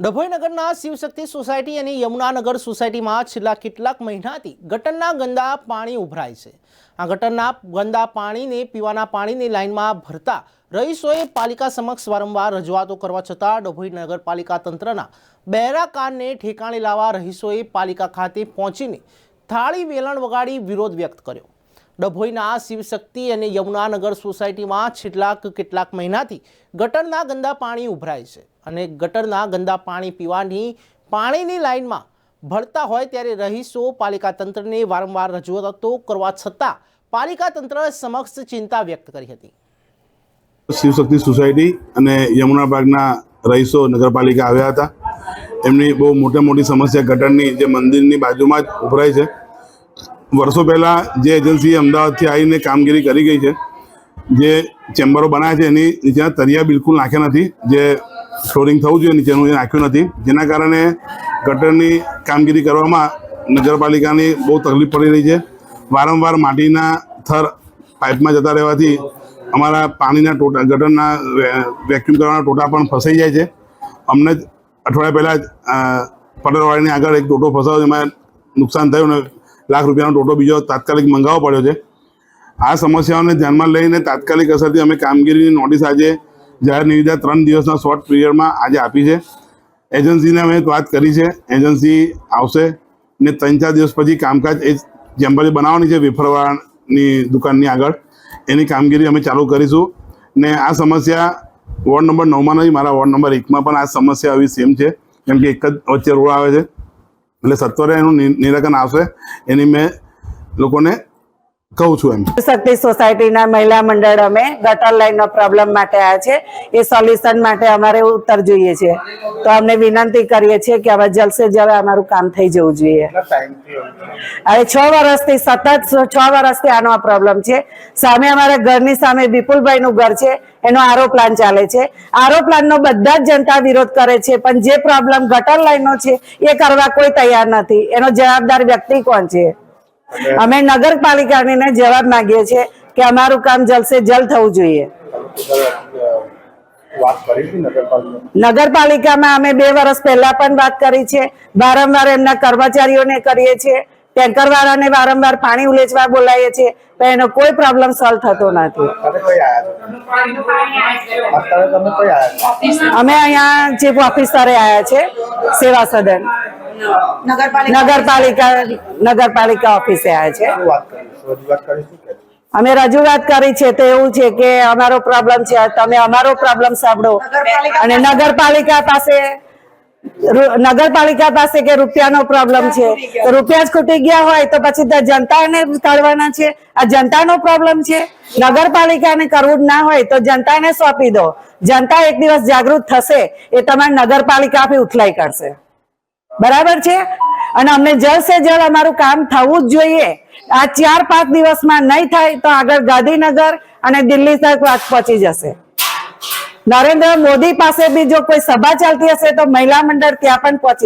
ડભોઈનગરના Shivshakti society અને યમુનાનગર સોસાયટીમાં છેલ્લા કેટલાક મહિનાથી ગટરના ગંદા પાણી ઉભરાય છે. આ ગટરના ગંદા પાણીને પીવાના પાણીની લાઇનમાં ભરતા રહીશોએ પાલિકા સમક્ષ વારંવાર રજૂઆતો કરવા છતાં ડભોઈ નગરપાલિકા તંત્રના બહેરા કાનને ઠેકાણે લાવવા રહીશોએ પાલિકા ખાતે પહોંચીને થાળી વેલણ વગાડી વિરોધ વ્યક્ત કર્યો. ડભોઈના શિવશક્તિ અને યમુનાનગર સોસાયટીમાં છેલ્લા કેટલાક મહિનાથી ગટરના ગંદા પાણી ઉભરાય છે અને ગટરના ગંદા પાણી પીવાની પાણીની લાઇનમાં ભરતા હોય ત્યારે રહીશો પાલિકા તંત્રને વારંવાર રજૂઆતો કરવા છતાં પાલિકા તંત્ર સમક્ષ ચિંતા વ્યક્ત કરી હતી. શિવશક્તિ સોસાયટી અને યમુના પાર્કના રહીશો નગરપાલિકા આવ્યા હતા. એમની બહુ મોટી મોટી સમસ્યા ગટરની જે મંદિરની બાજુમાં જ ઉભરાય છે. વર્ષો પહેલાં જે એજન્સી અમદાવાદથી આવીને કામગીરી કરી ગઈ છે, જે ચેમ્બરો બનાવ્યા છે, એની નીચેના તરિયા બિલકુલ નાખ્યા નથી, જે ફ્લોરિંગ થવું જોઈએ નીચેનું એ નાખ્યું નથી. જેના કારણે ગટરની કામગીરી કરવામાં નગરપાલિકાની બહુ તકલીફ પડી રહી છે. વારંવાર માટીના થર પાઇપમાં જતા રહેવાથી અમારા પાણીના ટોટા, ગટરના વેક્યુમ કરવાના ટોટા પણ ફસાઈ જાય છે. અમને જ અઠવાડિયા પહેલાં જ પટેલવાડીની આગળ એક ટોટો ફસાયો એમાં નુકસાન થયું ને લાખ રૂપિયાનો ટોટો બીજો તાત્કાલિક મંગાવવો પડ્યો છે. આ સમસ્યાઓને ધ્યાનમાં લઈને તાત્કાલિક અસરથી અમે કામગીરીની નોટિસ આજે જાહેર નિવેદા ત્રણ દિવસના શોર્ટ પિરિયડમાં આજે આપી છે. એજન્સીને અમે વાત કરી છે. એજન્સી આવશે ને ત્રણ ચાર દિવસ પછી કામકાજ એ ચેમ્બરે બનાવવાની છે વેફરવાળાની દુકાનની આગળ. એની કામગીરી અમે ચાલુ કરીશું. ને આ સમસ્યા વોર્ડ નંબર નવમાં નહીં મારા વોર્ડ નંબર એકમાં પણ આ સમસ્યા આવી સેમ છે. કેમ કે એક જ વચ્ચે રોડ આવે છે. એટલે સત્વરે એનું નિરાકરણ આવશે. એની મેં લોકોને કહું છું એમ. શક્તિ સોસાયટીના મહિલા મંડળ અમે ગટર લાઈનનો પ્રોબ્લેમ માટે આવ્યા છે. એ સોલ્યુશન માટે અમારે ઉત્તર જોઈએ છે. તો અમને વિનંતી કરીએ છીએ કે હવે જલસે જલ જલ્દ અમારું કામ થઈ જવું જોઈએ. હવે છ વર્ષથી સતત છ વર્ષથી આનો આ પ્રોબ્લેમ છે. સામે અમારા ઘરની સામે વિપુલભાઈનું ઘર છે. એનો આરો પ્લાન ચાલે છે. આરો પ્લાનનો બધા જ જનતા વિરોધ કરે છે પણ જે પ્રોબ્લેમ ગટર લાઈનો છે એ કરવા કોઈ તૈયાર નથી. એનો જવાબદાર વ્યક્તિ કોણ છે? અમે નગરપાલિકાને જવાબ માંગીએ છીએ કે અમારું કામ જલસે જલ જલ્દ થવું જોઈએ. નગરપાલિકામાં અમે બે વર્ષ પહેલા પણ વાત કરી છે. વારંવાર એમના કર્મચારીઓને કરીએ છીએ. ટેન્કર વાળાને વારંવાર પાણી ઉલેચવા બોલાવીએ છીએ તો એનો કોઈ પ્રોબ્લેમ સોલ્વ થતો નથી. અત્યારે કઈ આયા છો? અત્યારે તમે કઈ આયા છો? અમે અહીંયા જે ઓફિસરે આવ્યા છે સેવા સદન. નગરપાલિકા. નગરપાલિકા ઓફિસે આવ્યા છે. શું વાત કરીશું રજૂઆત કરીશું કે? અમે રજૂઆત કરી છે તો એવું છે કે અમારો પ્રોબ્લેમ છે તમે અમારો પ્રોબ્લેમ સાંભળો. અને નગરપાલિકા પાસે નગરપાલિકા પાસે કે રૂપિયાનો પ્રોબ્લેમ છે? રૂપિયા જ ખૂટી ગયા હોય તો પછી જનતાને કાઢવાના છે? આ જનતાનો પ્રોબ્લેમ છે? નગરપાલિકાને કરવું ના હોય તો જનતાને સોંપી દો. જનતા એક દિવસ જાગૃત થશે એ તમારી નગરપાલિકા આપી ઉથલાઈ કરશે બરાબર છે? અને અમને જલ સે જલ અમારું કામ થવું જ જોઈએ. આ ચાર પાંચ દિવસમાં નહીં થાય તો આગળ ગાંધીનગર અને દિલ્હી તક વાત પહોંચી જશે. નરેન્દ્ર મોદી પાસે બી જો કોઈ સભા ચાલતી હશે તો મહિલા મંડળ ત્યાં પણ પહોંચી